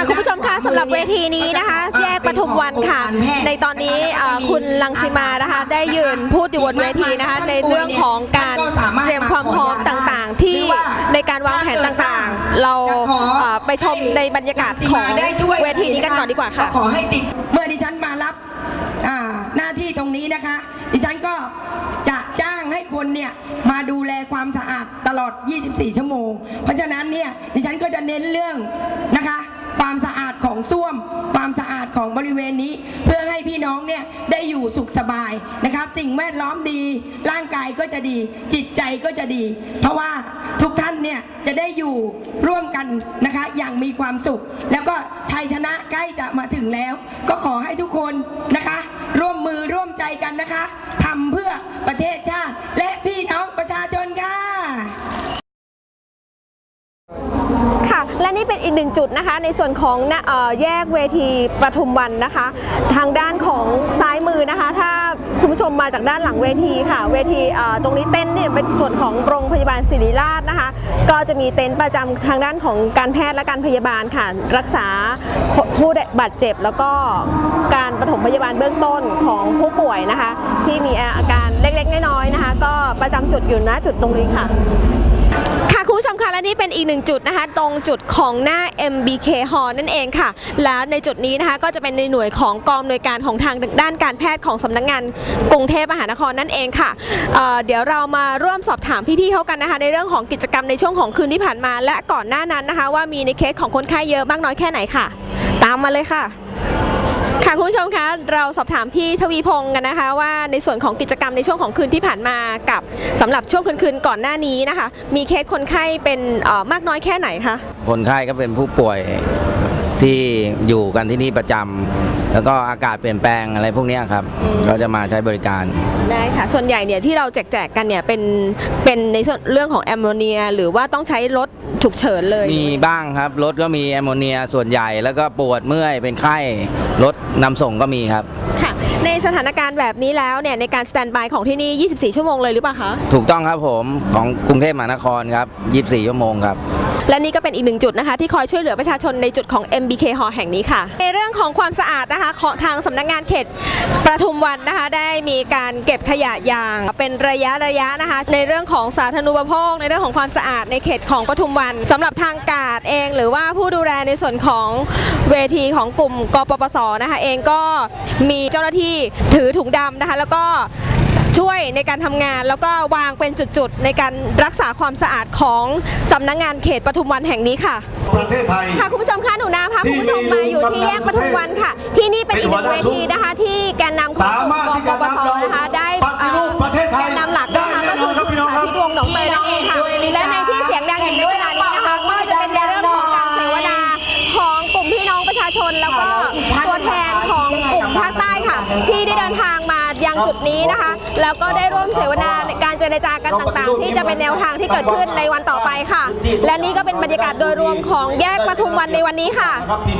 ค่ะคุณผู้ชมคะสำหรับเวทีนี้นะคะ แยกปทุมวันค่ะ ในตอนนี้เอ่อคุณลังสิมานะคะได้ยืนพูดอยู่บนเวทีนะคะ ในเรื่องของการเตรียมความพร้อมต่างๆ ที่ในการวางแผนต่างๆ เราเอ่อไปชมในบรรยากาศของเวทีนี้กันก่อนดีกว่าค่ะขอให้ติดเมื่อดิฉันมารับอ่าหน้าที่ตรงนี้นะคะ ดิฉันก็จะจ้างให้คนเนี่ยมาดูแลความสะอาดตลอด 24 ชั่วโมง เพราะฉะนั้นเนี่ยดิฉันก็จะเน้นเรื่องนะคะ ความสะอาดของส้วม ความสะอาดของบริเวณนี้ เพื่อให้พี่น้องเนี่ยได้อยู่สุขสบายนะคะ สิ่งแวดล้อมดี ร่างกายก็จะดี จิตใจก็จะดี เพราะว่าทุกท่านเนี่ยจะได้อยู่ร่วมกันนะคะ อย่างมีความสุข แล้วก็ชัยชนะใกล้จะมาถึงแล้ว ก็ขอให้ทุกคนนะคะ ร่วมมือร่วมใจกันนะคะทำเพื่อประเทศชาติ เป็นอีกหนึ่งจุดนะคะ ในส่วนของน้าเอ่อแยกเวทีปทุมวันนะคะ ทางด้านของซ้ายมือนะคะ ถ้าคุณผู้ชมมาจากด้านหลังเวทีค่ะ เวทีตรงนี้เต็นท์เนี่ยเป็นส่วนของโรงพยาบาลศิริราชนะคะ ก็จะมีเต็นท์ประจำทางด้านของการแพทย์และการพยาบาลค่ะ รักษาผู้บาดเจ็บแล้วก็การปฐมพยาบาลเบื้องต้นของผู้ป่วยนะคะ ที่มีอาการเล็กๆน้อยๆนะคะ ก็ประจำจุดอยู่ณจุดตรงนี้ค่ะ นี่เป็นอีกหนึ่งจุดนะคะตรงจุดของหน้า MBK Hall นั่นเองค่ะ แล้วในจุดนี้นะคะก็จะเป็นในหน่วยของกองอำนวยการของทางด้านการแพทย์ของสำนักงานกรุงเทพมหานครนั่นเองค่ะเเดี๋ยวเรามาร่วมสอบถามพี่ๆเขากันนะคะ ในเรื่องของกิจกรรมในช่วงของคืนที่ผ่านมา และก่อนหน้านั้นนะคะ ว่ามีในเคสของคนไข้เยอะมากน้อยแค่ไหนค่ะ ตามมาเลยค่ะ ค่ะคุณผู้ชมคะเราสอบถามพี่ทวีพงศ์กันนะคะ ว่าในส่วนของกิจกรรมในช่วงของคืนที่ผ่านมากับสำหรับช่วงคืนๆก่อนหน้านี้นะคะ มีเคสคนไข้เป็นมากน้อยแค่ไหนคะคนไข้ก็เป็นผู้ป่วย ที่อยู่กันที่นี่ประจำแล้วก็อากาศเปลี่ยนแปลงอะไรพวกเนี้ยครับก็จะมาใช้บริการ ได้ค่ะ ส่วนใหญ่เนี่ยที่เราแจกๆกันเนี่ยเป็นเป็นในส่วนเรื่องของแอมโมเนีย หรือว่าต้องใช้รถฉุกเฉินเลย มีบ้างครับ รถก็มีแอมโมเนียส่วนใหญ่แล้วก็ปวดเมื่อยเป็นไข้ รถนำส่งก็มีครับ ค่ะ ในสถานการณ์แบบนี้แล้วเนี่ยในการสแตนบายของที่นี่ 24 ชั่วโมงเลยหรือเปล่าคะ ถูกต้องครับผมของกรุงเทพมหานครครับ 24 ชั่วโมงครับ และนี่ก็เป็นอีกหนึ่งจุดนะคะ ที่คอยช่วยเหลือประชาชนในจุดของ MBK Hall แห่งนี้ค่ะ ในเรื่องของความสะอาดนะคะของทางสำนักงานเขตประทุมวันนะคะ ได้มีการเก็บขยะอย่างเป็นระยะระยะนะคะ ในเรื่องของสาธารณูปโภค ในเรื่องของความสะอาดในเขตของปทุมวันสำหรับทางการเอง หรือว่าผู้ดูแลในส่วนของเวทีของกลุ่มกปปสนะคะ เองก็มีเจ้าหน้าที่ถือถุงดำนะคะ แล้วก็ ในการทำงาน แล้วก็วางเป็นจุดๆ ในการรักษาความสะอาดของสำนักงานเขตปทุมวันแห่งนี้ค่ะ ประเทศไทย ค่ะคุณผู้ชมคะหนูนาพาคุณผู้ชมมาอยู่ที่แยกปทุมวันค่ะ ที่นี่เป็นอีกหนึ่งเวทีนะคะ ที่แกนนำของสามารถที่กจะปปสนำเรานะคะได้ปฏิรูปประเทศไทยแกนนำหลักนะคะได้ก็แน่คืนออนครับคุณพี่น้องสาธิตวงศ์หนองเตยนั่นเองค่ะและในที่เสียงดังอย่างในขณะนี้นะคะก็จะเป็นในเรื่องของการเสวนาของกลุ่มพี่น้องประชาชนแล้วก็ตัวแทนของกลุ่มภาคใต้ค่ะ ที่ได้เดินทางมายังจุดนี้นะคะ แล้วก็ได้ร่วมเสวนาในการเจรจากันต่างๆ ที่จะเป็นแนวทางที่เกิดขึ้นในวันต่อไปค่ะ และนี่ก็เป็นบรรยากาศโดยรวมของแยกปทุมวันในวันนี้ค่ะครับพี่น้อง